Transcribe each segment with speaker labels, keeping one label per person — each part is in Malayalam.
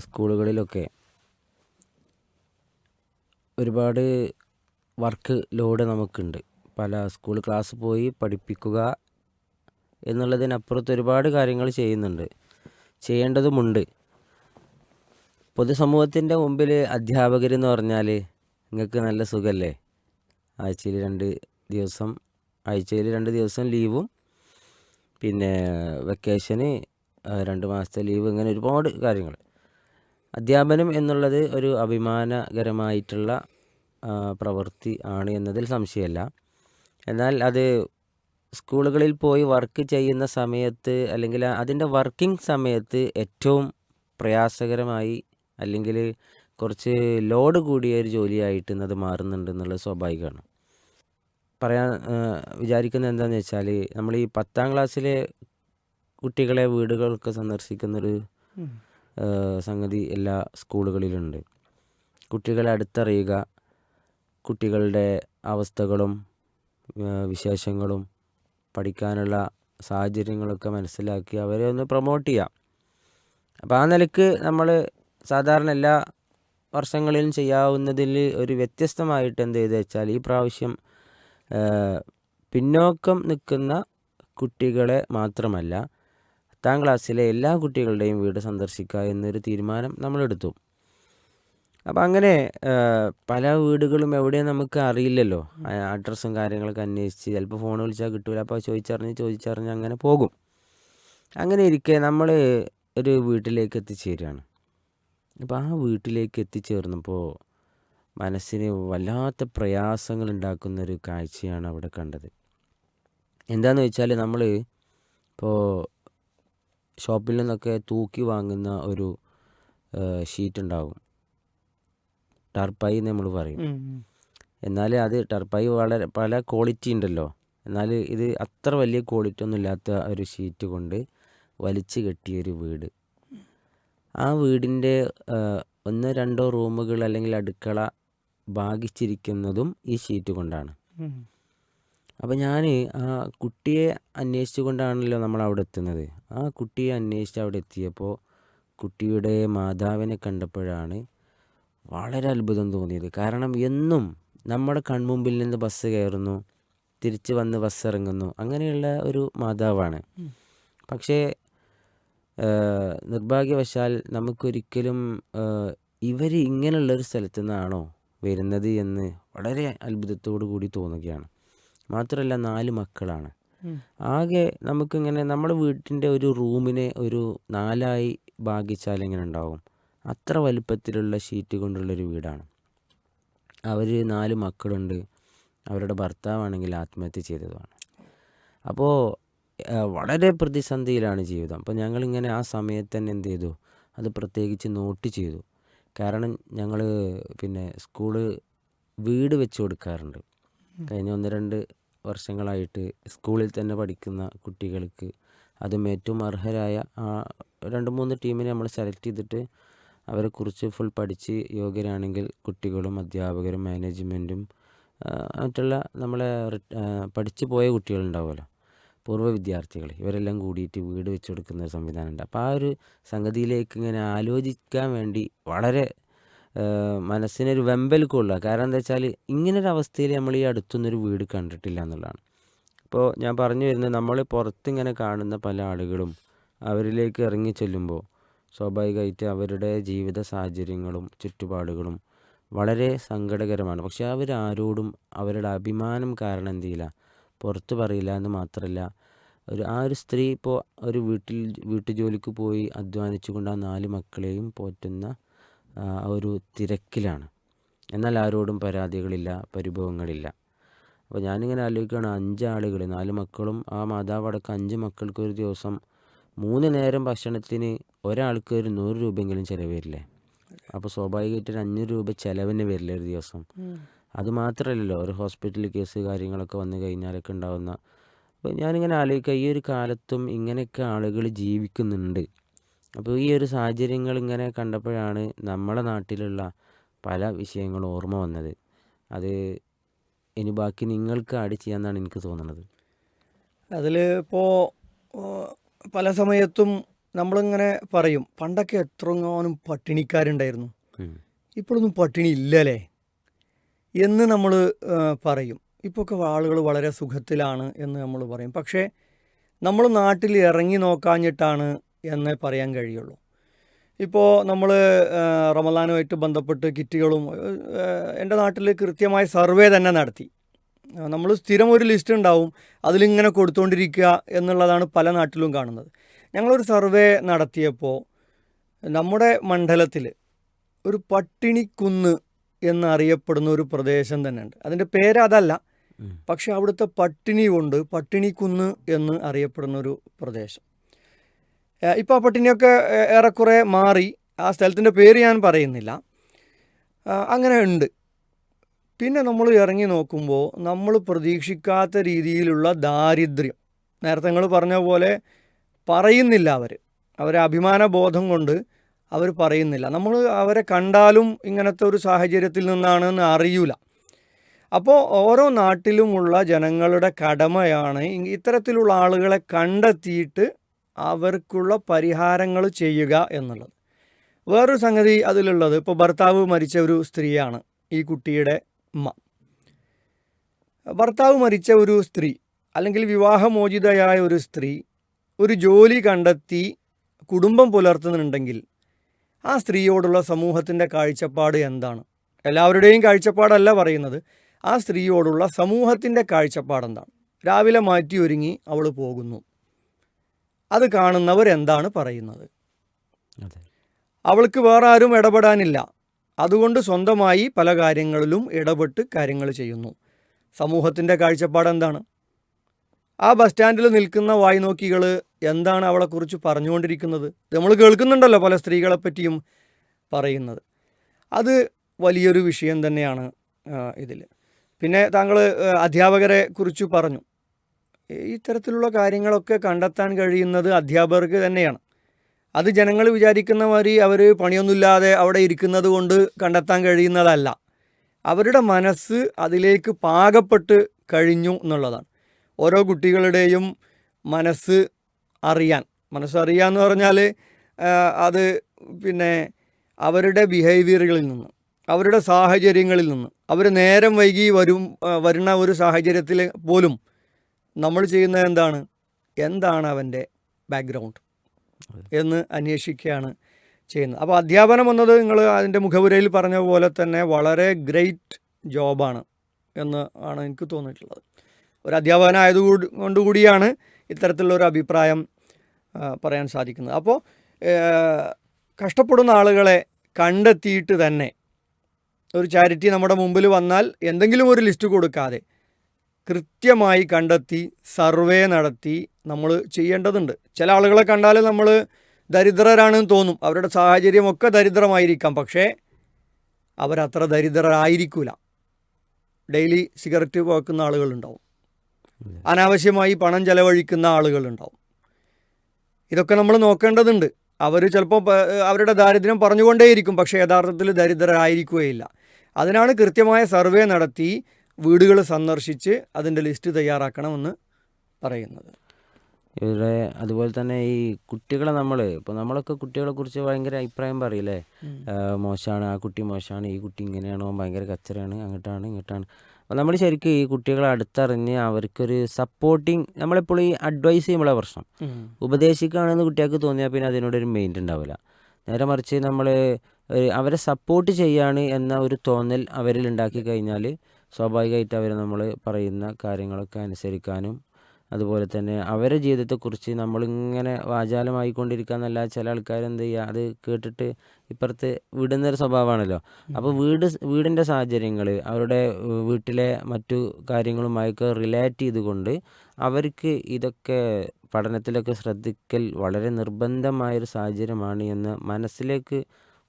Speaker 1: സ്കൂളുകളിലൊക്കെ ഒരുപാട് വർക്ക് ലോഡ് നമുക്കുണ്ട്. പല സ്കൂൾ ക്ലാസ് പോയി പഠിപ്പിക്കുക എന്നുള്ളതിനപ്പുറത്ത് ഒരുപാട് കാര്യങ്ങൾ ചെയ്യുന്നുണ്ട്. ചെയ്യേണ്ടതുമുണ്ട്. പൊതുസമൂഹത്തിന്റെ മുമ്പിൽ അധ്യാപകരെന്ന് പറഞ്ഞാൽ നിങ്ങൾക്ക് നല്ല സുഖമല്ലേ ആഴ്ചയിൽ രണ്ട് ദിവസം ആഴ്ചയിൽ രണ്ട് ദിവസം ലീവും പിന്നെ വെക്കേഷന് രണ്ട് മാസത്തെ ലീവ് ഇങ്ങനെ ഒരുപാട് കാര്യങ്ങൾ അധ്യാപനം എന്നുള്ളത് ഒരു അഭിമാനകരമായിട്ടുള്ള പ്രവൃത്തി ആണ് എന്നതിൽ സംശയമല്ല. എന്നാൽ അത് സ്കൂളുകളിൽ പോയി വർക്ക് ചെയ്യുന്ന സമയത്ത് അല്ലെങ്കിൽ അതിന്റെ വർക്കിംഗ് സമയത്ത് ഏറ്റവും പ്രയാസകരമായി അല്ലെങ്കിൽ കുറച്ച് ലോഡ് കൂടിയ ഒരു ജോലിയായിട്ട് ഇന്നത് മാറുന്നുണ്ട് എന്നുള്ളത് സ്വാഭാവികമാണ്. പറയാൻ വിചാരിക്കുന്നത് എന്താണെന്ന് വെച്ചാൽ നമ്മൾ ഈ പത്താം ക്ലാസ്സിലെ കുട്ടികളെ വീടുകളൊക്കെ സന്ദർശിക്കുന്നൊരു സംഗതി എല്ലാ സ്കൂളുകളിലുണ്ട്. കുട്ടികളെ അടുത്തറിയുക കുട്ടികളുടെ അവസ്ഥകളും വിശേഷങ്ങളും പഠിക്കാനുള്ള സാഹചര്യങ്ങളൊക്കെ മനസ്സിലാക്കി അവരെ ഒന്ന് പ്രൊമോട്ട് ചെയ്യാം. അപ്പോൾ ആ നിലയ്ക്ക് നമ്മൾ സാധാരണ എല്ലാ വർഷങ്ങളിലും ചെയ്യാവുന്നതിൽ ഒരു വ്യത്യസ്തമായിട്ട് എന്ത് ചെയ്തു വെച്ചാൽ ഈ പ്രാവശ്യം പിന്നോക്കം നിൽക്കുന്ന കുട്ടികളെ മാത്രമല്ല പത്താം ക്ലാസ്സിലെ എല്ലാ കുട്ടികളുടെയും വീട് സന്ദർശിക്കുക എന്നൊരു തീരുമാനം നമ്മളെടുത്തു. അപ്പം അങ്ങനെ പല വീടുകളും എവിടെയും നമുക്ക് അറിയില്ലല്ലോ. അഡ്രസ്സും കാര്യങ്ങളൊക്കെ അന്വേഷിച്ച് ചിലപ്പോൾ ഫോൺ വിളിച്ചാൽ കിട്ടില്ല അപ്പോൾ ചോദിച്ചറിഞ്ഞ് ചോദിച്ചറിഞ്ഞ് അങ്ങനെ പോകും. അങ്ങനെ ഇരിക്കെ നമ്മൾ ഒരു വീട്ടിലേക്ക് എത്തിച്ചേരുകയാണ്. അപ്പോൾ ആ വീട്ടിലേക്ക് എത്തിച്ചേർന്നപ്പോൾ മനസ്സിന് വല്ലാത്ത പ്രയാസങ്ങൾ ഉണ്ടാക്കുന്ന ഒരു കാഴ്ചയാണ് അവിടെ കണ്ടത്. എന്താണെന്ന് വെച്ചാൽ നമ്മൾ ഇപ്പോൾ ഷോപ്പിൽ നിന്നൊക്കെ തൂക്കി വാങ്ങുന്ന ഒരു ഷീറ്റ് ഉണ്ടാകും. ടർപ്പായി എന്ന് നമ്മൾ പറയും എന്നാൽ അത് ടർപ്പായി വളരെ പല ക്വാളിറ്റി ഉണ്ടല്ലോ. എന്നാൽ ഇത് അത്ര വലിയ ക്വാളിറ്റി ഒന്നും ഇല്ലാത്ത ഒരു ഷീറ്റ് കൊണ്ട് വലിച്ചു കെട്ടിയൊരു വീട്. ആ വീടിന്റെ ഒന്നോ രണ്ടോ റൂമുകൾ അല്ലെങ്കിൽ അടുക്കള ഭാഗിച്ചിരിക്കുന്നതും ഈ ഷീറ്റ് കൊണ്ടാണ്. അപ്പോൾ ഞാൻ ആ കുട്ടിയെ അന്വേഷിച്ചു കൊണ്ടാണല്ലോ നമ്മൾ അവിടെ എത്തുന്നത്. ആ കുട്ടിയെ അന്വേഷിച്ച് അവിടെ എത്തിയപ്പോൾ കുട്ടിയുടെ മാതാവിനെ കണ്ടപ്പോഴാണ് വളരെ അത്ഭുതം തോന്നിയത്. കാരണം എന്നും നമ്മുടെ കൺമുമ്പിൽ നിന്ന് ബസ് കയറുന്നു തിരിച്ച് വന്ന് ബസ് ഇറങ്ങുന്നു അങ്ങനെയുള്ള ഒരു മാതാവാണ്. പക്ഷേ നിർഭാഗ്യവശാൽ നമുക്കൊരിക്കലും ഇവർ ഇങ്ങനെയുള്ളൊരു സ്ഥലത്തു നിന്നാണോ വരുന്നത് എന്ന് വളരെ അത്ഭുതത്തോടു കൂടി തോന്നുകയാണ്. മാത്രമല്ല നാല് മക്കളാണ്. ആകെ നമുക്കിങ്ങനെ നമ്മുടെ വീട്ടിന്റെ ഒരു റൂമിനെ ഒരു നാലായി ഭാഗിച്ചാൽ എങ്ങനെ ഉണ്ടാവും? അത്ര വലുപ്പത്തിലുള്ള ഷീറ്റ് കൊണ്ടുള്ള ഒരു വീടാണ്. അവർ നാല് മക്കളുണ്ട്. അവരുടെ ഭർത്താവാണെങ്കിൽ ആത്മഹത്യ ചെയ്തതാണ് അപ്പോൾ വളരെ പ്രതിസന്ധിയിലാണ് ജീവിതം. അപ്പോൾ ഞങ്ങളിങ്ങനെ ആ സമയത്ത് തന്നെ എന്ത് ചെയ്തു? അത് പ്രത്യേകിച്ച് നോട്ട് ചെയ്തു. കാരണം ഞങ്ങൾ പിന്നെ സ്കൂൾ വീട് വെച്ച് കൊടുക്കാറുണ്ട്. കഴിഞ്ഞ ഒന്ന് രണ്ട് വർഷങ്ങളായിട്ട് സ്കൂളിൽ തന്നെ പഠിക്കുന്ന കുട്ടികൾക്ക് അതും ഏറ്റവും അർഹരായ രണ്ട് മൂന്ന് ടീമിനെ നമ്മൾ സെലക്ട് ചെയ്തിട്ട് അവരെക്കുറിച്ച് ഫുൾ പഠിച്ച് യോഗ്യരാണെങ്കിൽ കുട്ടികളും അധ്യാപകരും മാനേജ്മെന്റും മറ്റുള്ള നമ്മളെ പഠിച്ചു പോയ കുട്ടികളുണ്ടാവുമല്ലോ. പൂർവ വിദ്യാർത്ഥികൾ ഇവരെല്ലാം കൂടിയിട്ട് വീട് വെച്ച് കൊടുക്കുന്ന ഒരു സംവിധാനമുണ്ട്. അപ്പോൾ ആ ഒരു സംഗതിയിലേക്ക് ഇങ്ങനെ ആലോചിക്കാൻ വേണ്ടി വളരെ മനസ്സിനൊരു വെമ്പൽ കൊള്ളുക കാരണം എന്താ വെച്ചാൽ ഇങ്ങനൊരു അവസ്ഥയിൽ നമ്മൾ ഈ അടുത്തൊന്നൊരു വീട് കണ്ടിട്ടില്ല എന്നുള്ളതാണ്. ഇപ്പോൾ ഞാൻ പറഞ്ഞു വരുന്നത് നമ്മൾ പുറത്തിങ്ങനെ കാണുന്ന പല ആളുകളും അവരിലേക്ക് ഇറങ്ങി ചെല്ലുമ്പോൾ സ്വാഭാവികമായിട്ട് അവരുടെ ജീവിത സാഹചര്യങ്ങളും ചുറ്റുപാടുകളും വളരെ സങ്കടകരമാണ്. പക്ഷെ അവരാരോടും അവരുടെ അഭിമാനം കാരണം എന്ത് ചെയ്യില്ല? പുറത്ത് പറയില്ല എന്ന് മാത്രമല്ല ഒരു ആ ഒരു സ്ത്രീ ഇപ്പോൾ ഒരു വീട്ടിൽ വീട്ടുജോലിക്ക് പോയി അധ്വാനിച്ചുകൊണ്ട് ആ നാല് മക്കളെയും പോറ്റുന്ന ഒരു തിരക്കിലാണ്. എന്നാൽ ആരോടും പരാതികളില്ല പരിഭവങ്ങളില്ല. അപ്പോൾ ഞാനിങ്ങനെ ആലോചിക്കുകയാണ് അഞ്ച് ആളുകൾ നാല് മക്കളും ആ മാതാവടക്കം അഞ്ച് മക്കൾക്ക് ഒരു ദിവസം മൂന്ന് നേരം ഭക്ഷണത്തിന് ഒരാൾക്ക് ഒരു നൂറ് രൂപയെങ്കിലും ചിലവ് വരില്ലേ? അപ്പോൾ സ്വാഭാവികമായിട്ട് ഒരു അഞ്ഞൂറ് രൂപ ചിലവിന് വരില്ല ഒരു ദിവസം? അത് മാത്രമല്ലല്ലോ ഒരു ഹോസ്പിറ്റൽ കേസ് കാര്യങ്ങളൊക്കെ വന്നു കഴിഞ്ഞാലൊക്കെ ഉണ്ടാകുന്ന അപ്പോൾ ഞാനിങ്ങനെ ആലോചിക്കുക ഈ ഒരു കാലത്തും ഇങ്ങനെയൊക്കെ ആളുകൾ ജീവിക്കുന്നുണ്ട്. അപ്പോൾ ഈ ഒരു സാഹചര്യങ്ങൾ ഇങ്ങനെ കണ്ടപ്പോഴാണ് നമ്മുടെ നാട്ടിലുള്ള പല വിഷയങ്ങളും ഓർമ്മ വന്നത്. അത് ഇനി ബാക്കി നിങ്ങൾക്ക് ആഡ് ചെയ്യാമെന്നാണ് എനിക്ക് തോന്നുന്നത്
Speaker 2: അതിൽ ഇപ്പോൾ പല സമയത്തും നമ്മളിങ്ങനെ പറയും പണ്ടൊക്കെ എത്രങ്ങാനും പട്ടിണിക്കാരുണ്ടായിരുന്നു. ഇപ്പോഴൊന്നും പട്ടിണി ഇല്ലല്ലേ എന്ന് നമ്മൾ പറയും. ഇപ്പോഴൊക്കെ ആളുകൾ വളരെ സുഖത്തിലാണ് എന്ന് നമ്മൾ പറയും. പക്ഷേ നമ്മൾ നാട്ടിൽ ഇറങ്ങി നോക്കാഞ്ഞിട്ടാണ് എന്നേ പറയാൻ കഴിയുള്ളൂ. ഇപ്പോൾ നമ്മൾ റമദാനുമായിട്ട് ബന്ധപ്പെട്ട് കിറ്റുകളും എന്റെ നാട്ടിൽ കൃത്യമായ സർവേ തന്നെ നടത്തി. നമ്മൾ സ്ഥിരം ഒരു ലിസ്റ്റ് ഉണ്ടാവും അതിലിങ്ങനെ കൊടുത്തുകൊണ്ടിരിക്കുക എന്നുള്ളതാണ് പല നാട്ടിലും കാണുന്നത്. ഞങ്ങളൊരു സർവേ നടത്തിയപ്പോൾ നമ്മുടെ മണ്ഡലത്തിൽ ഒരു പട്ടിണിക്കുന്ന് എന്നറിയപ്പെടുന്ന ഒരു പ്രദേശം തന്നെ ഉണ്ട് അതിന്റെ പേര് അതല്ല. പക്ഷെ അവിടുത്തെ പട്ടിണി കൊണ്ട് പട്ടിണിക്കുന്ന് എന്ന് അറിയപ്പെടുന്ന ഒരു പ്രദേശം. ഇപ്പോൾ ആ പട്ടിണിയൊക്കെ ഏറെക്കുറെ മാറി. ആ സ്ഥലത്തിന്റെ പേര് ഞാൻ പറയുന്നില്ല. അങ്ങനെ ഉണ്ട്. പിന്നെ നമ്മൾ ഇറങ്ങി നോക്കുമ്പോൾ നമ്മൾ പ്രതീക്ഷിക്കാത്ത രീതിയിലുള്ള ദാരിദ്ര്യം. നേരത്തെ നിങ്ങൾ പറഞ്ഞ പോലെ പറയുന്നില്ല അവർ അവരെ അഭിമാന ബോധം കൊണ്ട് അവർ പറയുന്നില്ല. നമ്മൾ അവരെ കണ്ടാലും ഇങ്ങനത്തെ ഒരു സാഹചര്യത്തിൽ നിന്നാണെന്ന് അറിയൂല. അപ്പോൾ ഓരോ നാട്ടിലുമുള്ള ജനങ്ങളുടെ കടമയാണ് ഇത്തരത്തിലുള്ള ആളുകളെ കണ്ടെത്തിയിട്ട് അവർക്കുള്ള പരിഹാരങ്ങൾ ചെയ്യുക എന്നുള്ളത്. വേറൊരു സംഗതി അതിലുള്ളത്. ഇപ്പോൾ ഭർത്താവ് മരിച്ച ഒരു സ്ത്രീയാണ് ഈ കുട്ടിയുടെ അമ്മ ഭർത്താവ് മരിച്ച ഒരു സ്ത്രീ അല്ലെങ്കിൽ വിവാഹമോചിതയായ ഒരു സ്ത്രീ ഒരു ജോലി കണ്ടെത്തി കുടുംബം പുലർത്തുന്നുണ്ടെങ്കിൽ ആ സ്ത്രീയോടുള്ള സമൂഹത്തിന്റെ കാഴ്ചപ്പാട് എന്താണ്? എല്ലാവരുടെയും കാഴ്ചപ്പാടല്ല പറയുന്നത്. ആ സ്ത്രീയോടുള്ള സമൂഹത്തിന്റെ കാഴ്ചപ്പാടെന്താണ്? രാവിലെ മാറ്റി ഒരുങ്ങി അവൾ പോകുന്നു. അത് കാണുന്നവർ എന്താണ് പറയുന്നത്? അവൾക്ക് വേറെ ആരും ഇടപെടാനില്ല. അതുകൊണ്ട് സ്വന്തമായി പല കാര്യങ്ങളിലും ഇടപെട്ട് കാര്യങ്ങൾ ചെയ്യുന്നു. സമൂഹത്തിന്റെ കാഴ്ചപ്പാട് എന്താണ്? ആ ബസ് സ്റ്റാൻഡിൽ നിൽക്കുന്ന വായ്നോക്കികൾ എന്താണ് അവളെക്കുറിച്ച് പറഞ്ഞുകൊണ്ടിരിക്കുന്നത്? നമ്മൾ കേൾക്കുന്നുണ്ടല്ലോ പല സ്ത്രീകളെപ്പറ്റിയും പറയുന്നത്. അത് വലിയൊരു വിഷയം തന്നെയാണ് ഇതിൽ പിന്നെ താങ്കൾ അധ്യാപകരെ കുറിച്ച് പറഞ്ഞു. ഇത്തരത്തിലുള്ള കാര്യങ്ങളൊക്കെ കണ്ടെത്താൻ കഴിയുന്നത് അധ്യാപകർക്ക് തന്നെയാണ്. അത് ജനങ്ങൾ വിചാരിക്കുന്ന മാതിരി അവർ പണിയൊന്നുമില്ലാതെ അവിടെ ഇരിക്കുന്നത് കൊണ്ട് കണ്ടെത്താൻ കഴിയുന്നതല്ല. അവരുടെ മനസ്സ് അതിലേക്ക് പാകപ്പെട്ട് കഴിഞ്ഞു എന്നുള്ളതാണ്. ഓരോ കുട്ടികളുടെയും മനസ്സ് അറിയാൻ. മനസ്സറിയുക എന്ന് പറഞ്ഞാൽ അത് പിന്നെ അവരുടെ ബിഹേവിയറുകളിൽ നിന്ന് അവരുടെ സാഹചര്യങ്ങളിൽ നിന്ന്. അവർ നേരം വൈകി വരും വരുന്ന ഒരു സാഹചര്യത്തിൽ പോലും നമ്മൾ ചെയ്യുന്നത് എന്താണ്? എന്താണ് അവന്റെ ബാക്ക്ഗ്രൗണ്ട് എന്ന് അന്വേഷിക്കുകയാണ് ചെയ്യുന്നത്. അപ്പോൾ അധ്യാപനം എന്നത് നിങ്ങൾ അതിന്റെ മുഖപുരയിൽ പറഞ്ഞ പോലെ തന്നെ വളരെ ഗ്രേറ്റ് ജോബാണ് എന്ന് ആണ് എനിക്ക് തോന്നിയിട്ടുള്ളത്. ഒരു അധ്യാപകനായത് കൊണ്ടുകൂടിയാണ് ഇത്തരത്തിലുള്ളൊരു അഭിപ്രായം പറയാൻ സാധിക്കുന്നത്. അപ്പോൾ കഷ്ടപ്പെടുന്ന ആളുകളെ കണ്ടെത്തിയിട്ട് തന്നെ ഒരു ചാരിറ്റി നമ്മുടെ മുമ്പിൽ വന്നാൽ എന്തെങ്കിലും ഒരു ലിസ്റ്റ് കൊടുക്കാതെ കൃത്യമായി കണ്ടെത്തി സർവേ നടത്തി നമ്മൾ ചെയ്യേണ്ടതുണ്ട്. ചില ആളുകളെ കണ്ടാൽ നമ്മൾ ദരിദ്രരാണെന്ന് തോന്നും. അവരുടെ സാഹചര്യമൊക്കെ ദരിദ്രമായിരിക്കാം. പക്ഷേ അവരത്ര ദരിദ്രരായിരിക്കില്ല ഡെയിലി സിഗരറ്റ് പോക്കുന്ന ആളുകളുണ്ടാവും. അനാവശ്യമായി പണം ചെലവഴിക്കുന്ന ആളുകളുണ്ടാവും. ഇതൊക്കെ നമ്മൾ നോക്കേണ്ടതുണ്ട്. അവർ ചിലപ്പോൾ അവരുടെ ദാരിദ്ര്യം പറഞ്ഞുകൊണ്ടേയിരിക്കും. പക്ഷേ യഥാർത്ഥത്തിൽ ദരിദ്രരായിരിക്കുകയില്ല. അതിനാണ് കൃത്യമായ സർവേ നടത്തി വീടുകൾ സന്ദർശിച്ച് അതിന്റെ ലിസ്റ്റ് തയ്യാറാക്കണമെന്ന് പറയുന്നത്.
Speaker 1: ഇവിടെ അതുപോലെ തന്നെ ഈ കുട്ടികളെ നമ്മൾ ഇപ്പോൾ നമ്മളൊക്കെ കുട്ടികളെ കുറിച്ച് ഭയങ്കര അഭിപ്രായം പറയില്ലേ? മോശമാണ് ആ കുട്ടി മോശമാണ് ഈ കുട്ടി ഇങ്ങനെയാണോ ഭയങ്കര കച്ചറയാണ് അങ്ങോട്ടാണ് ഇങ്ങോട്ടാണ്. അപ്പോൾ നമ്മൾ ശരിക്കും ഈ കുട്ടികളെ അടുത്തറിഞ്ഞ് അവർക്കൊരു സപ്പോർട്ടിങ് നമ്മളെപ്പോഴും ഈ അഡ്വൈസ് ചെയ്യുമ്പോഴാണ് പ്രശ്നം. ഉപദേശിക്കുകയാണെന്ന് കുട്ടികൾക്ക് തോന്നിയാൽ പിന്നെ അതിനോടൊരു മെയിന്റ് ഉണ്ടാവില്ല. നേരെ മറിച്ച് നമ്മൾ അവരെ സപ്പോർട്ട് ചെയ്യാണ് എന്ന ഒരു തോന്നൽ അവരിൽ ഉണ്ടാക്കി കഴിഞ്ഞാൽ സ്വാഭാവികമായിട്ട് അവർ നമ്മൾ പറയുന്ന കാര്യങ്ങളൊക്കെ അനുസരിക്കാനും അതുപോലെ തന്നെ അവരെ ജീവിതത്തെക്കുറിച്ച് നമ്മളിങ്ങനെ വാചാലമായിക്കൊണ്ടിരിക്കുക ചില ആൾക്കാർ എന്ത് ചെയ്യുക അത് കേട്ടിട്ട് ഇപ്പുറത്ത് വിടുന്നൊരു സ്വഭാവമാണല്ലോ അപ്പോൾ വീട് വീടിന്റെ സാഹചര്യങ്ങൾ അവരുടെ വീട്ടിലെ മറ്റു കാര്യങ്ങളുമായൊക്കെ റിലേറ്റ് ചെയ്തുകൊണ്ട് അവർക്ക് ഇതൊക്കെ പഠനത്തിലൊക്കെ ശ്രദ്ധിക്കൽ വളരെ നിർബന്ധമായൊരു സാഹചര്യമാണ് എന്ന് മനസ്സിലേക്ക്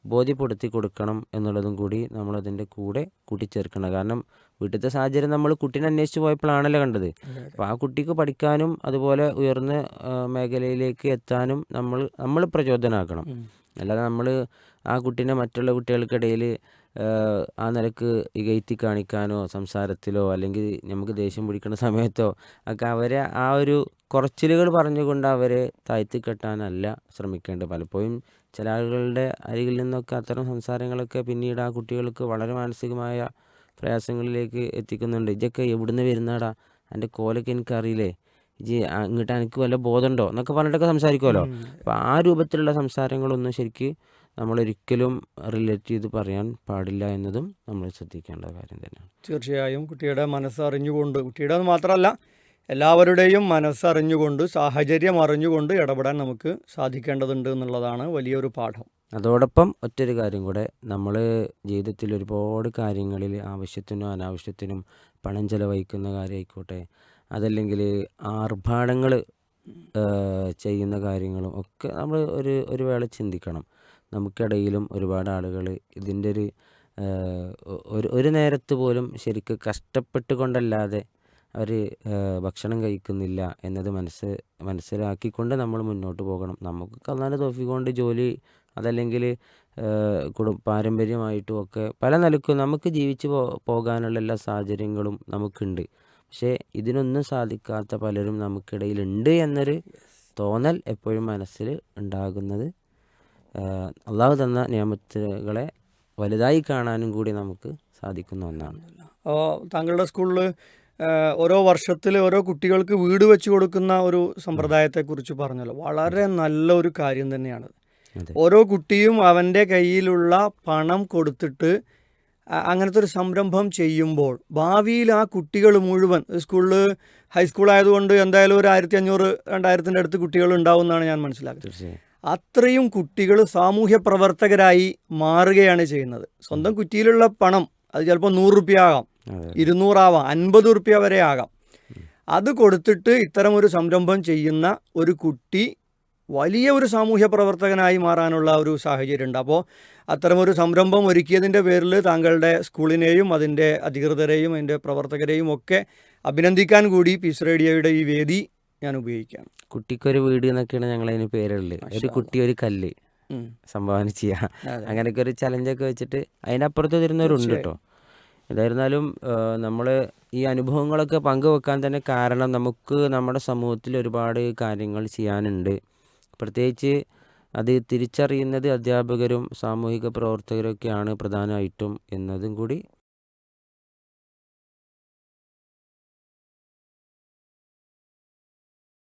Speaker 1: ബോധ്യപ്പെടുത്തി കൊടുക്കണം എന്നുള്ളതും കൂടി നമ്മളതിന്റെ കൂടെ കൂട്ടിച്ചേർക്കണം. കാരണം വീട്ടിലത്തെ സാഹചര്യം നമ്മൾ കുട്ടീനെ അന്വേഷിച്ച് പോയപ്പോഴാണല്ലോ കണ്ടത്. അപ്പോൾ ആ കുട്ടിക്ക് പഠിക്കാനും അതുപോലെ ഉയർന്ന മേഖലയിലേക്ക് എത്താനും നമ്മൾ നമ്മൾ പ്രചോദനമാക്കണം അല്ലാതെ നമ്മൾ ആ കുട്ടീനെ മറ്റുള്ള കുട്ടികൾക്കിടയിൽ ആ നിലയ്ക്ക് ഇകയറ്റി കാണിക്കാനോ സംസാരത്തിലോ അല്ലെങ്കിൽ നമുക്ക് ദേഷ്യം പിടിക്കുന്ന സമയത്തോ ഒക്കെ അവരെ ആ ഒരു കുറച്ചിലുകൾ പറഞ്ഞുകൊണ്ട് അവരെ താഴ്ത്തി കെട്ടാനല്ല ശ്രമിക്കേണ്ടത്. പലപ്പോഴും ചില ആളുകളുടെ അരികിൽ നിന്നൊക്കെ അത്തരം സംസാരങ്ങളൊക്കെ പിന്നീട് ആ കുട്ടികൾക്ക് വളരെ മാനസികമായ പ്രയാസങ്ങളിലേക്ക് എത്തിക്കുന്നുണ്ട്. ഇതൊക്കെ എവിടുന്ന് വരുന്നാടാ? എന്റെ കോലൊക്കെ എനിക്കറിയില്ലേ? ഇജ് ഇങ്ങോട്ട് എനിക്ക് വല്ല ബോധമുണ്ടോ എന്നൊക്കെ പറഞ്ഞിട്ടൊക്കെ സംസാരിക്കുമല്ലോ അപ്പോൾ ആ രൂപത്തിലുള്ള സംസാരങ്ങളൊന്നും ശരിക്ക് നമ്മളൊരിക്കലും റിലേറ്റ് ചെയ്ത് പറയാൻ പാടില്ല എന്നതും നമ്മൾ ശ്രദ്ധിക്കേണ്ട കാര്യം തന്നെയാണ്.
Speaker 2: തീർച്ചയായും കുട്ടിയുടെ മനസ്സറിഞ്ഞുകൊണ്ട് കുട്ടിയുടെ മാത്രമല്ല എല്ലാവരുടെയും മനസ്സറിഞ്ഞുകൊണ്ട് സാഹചര്യം അറിഞ്ഞുകൊണ്ട് ഇടപെടാൻ നമുക്ക് സാധിക്കേണ്ടതുണ്ട് എന്നുള്ളതാണ് വലിയൊരു പാഠം.
Speaker 1: അതോടൊപ്പം ഒറ്റൊരു കാര്യം കൂടെ. നമ്മൾ ജീവിതത്തിൽ ഒരുപാട് കാര്യങ്ങളിൽ ആവശ്യത്തിനും അനാവശ്യത്തിനും പണം ചെലവഴിക്കുന്ന കാര്യമായിക്കോട്ടെ അതല്ലെങ്കിൽ ആർഭാടങ്ങൾ ചെയ്യുന്ന കാര്യങ്ങളും ഒക്കെ നമ്മൾ ഒരു ഒരു വേള ചിന്തിക്കണം. നമുക്കിടയിലും ഒരുപാട് ആളുകൾ ഇതിന്റെ ഒരു ഒരു നേരത്ത് പോലും ശരിക്ക് കഷ്ടപ്പെട്ട് കൊണ്ടല്ലാതെ അവർ ഭക്ഷണം കഴിക്കുന്നില്ല എന്നത് മനസ്സ് മനസ്സിലാക്കിക്കൊണ്ട് നമ്മൾ മുന്നോട്ട് പോകണം. നമുക്ക് കന്നാല തോഫിക്കൊണ്ട് ജോലി അതല്ലെങ്കിൽ കുടും പാരമ്പര്യമായിട്ടും ഒക്കെ പല നിലക്കും നമുക്ക് ജീവിച്ച് പോ പോകാനുള്ള എല്ലാ സാഹചര്യങ്ങളും നമുക്കുണ്ട്. പക്ഷേ ഇതിനൊന്നും സാധിക്കാത്ത പലരും നമുക്കിടയിലുണ്ട് എന്നൊരു തോന്നൽ എപ്പോഴും മനസ്സിൽ ഉണ്ടാകുന്നത് അള്ളാഹു തന്ന നിയമത്തുകളെ വലുതായി കാണാനും കൂടി നമുക്ക് സാധിക്കുന്ന ഒന്നാണ്.
Speaker 2: താങ്കളുടെ സ്കൂളിൽ ഓരോ വർഷത്തിൽ ഓരോ കുട്ടികൾക്ക് വീട് വെച്ച് കൊടുക്കുന്ന ഒരു സമ്പ്രദായത്തെക്കുറിച്ച് പറഞ്ഞല്ലോ. വളരെ നല്ല ഒരു കാര്യം തന്നെയാണ്. ഓരോ കുട്ടിയും അവന്റെ കയ്യിലുള്ള പണം കൊടുത്തിട്ട് അങ്ങനത്തെ ഒരു സംരംഭം ചെയ്യുമ്പോൾ ഭാവിയിൽ ആ കുട്ടികൾ മുഴുവൻ സ്കൂളിൽ ഹൈസ്കൂൾ ആയതുകൊണ്ട് എന്തായാലും ഒരു ആയിരത്തി അഞ്ഞൂറ് രണ്ടായിരത്തിന്റെ അടുത്ത് കുട്ടികൾ ഉണ്ടാവും എന്നാണ് ഞാൻ മനസ്സിലാക്കുന്നത്. അത്രയും കുട്ടികൾ സാമൂഹ്യ പ്രവർത്തകരായി മാറുകയാണ് ചെയ്യുന്നത്. സ്വന്തം കുറ്റിയിലുള്ള പണം അത് ചിലപ്പോൾ നൂറ് റുപ്യ ആകാം. ഇരുന്നൂറാവാം അൻപത് റുപ്യ വരെ ആകാം. അത് കൊടുത്തിട്ട് ഇത്തരം ഒരു സംരംഭം ചെയ്യുന്ന ഒരു കുട്ടി വലിയ ഒരു സാമൂഹ്യ പ്രവർത്തകനായി മാറാനുള്ള ഒരു സാഹചര്യം ഉണ്ട് അപ്പോൾ അത്തരമൊരു സംരംഭം ഒരുക്കിയതിന്റെ പേരിൽ താങ്കളുടെ സ്കൂളിനെയും അതിന്റെ അധികൃതരെയും അതിന്റെ പ്രവർത്തകരെയും ഒക്കെ അഭിനന്ദിക്കാൻ കൂടി പീസ് റേഡിയോയുടെ ഈ വേദി ഞാൻ ഉപയോഗിക്കാം
Speaker 1: കുട്ടിക്കൊരു വീട് എന്നൊക്കെയാണ് ഞങ്ങൾ അതിന് പേരുള്ളത്. ഒരു കുട്ടി ഒരു കല്ല് സംഭാവന ചെയ്യുക. അങ്ങനെയൊക്കെ ഒരു ചലഞ്ചൊക്കെ വെച്ചിട്ട് അതിനപ്പുറത്ത് വരുന്നവരുണ്ട് കേട്ടോ. ഏതായിരുന്നാലും നമ്മൾ ഈ അനുഭവങ്ങളൊക്കെ പങ്കുവെക്കാൻ തന്നെ കാരണം നമുക്ക് നമ്മുടെ സമൂഹത്തിൽ ഒരുപാട് കാര്യങ്ങൾ ചെയ്യാനുണ്ട്. പ്രത്യേകിച്ച് അത് തിരിച്ചറിയുന്നത് അധ്യാപകരും സാമൂഹിക പ്രവർത്തകരൊക്കെയാണ് പ്രധാനമായിട്ടും എന്നതും കൂടി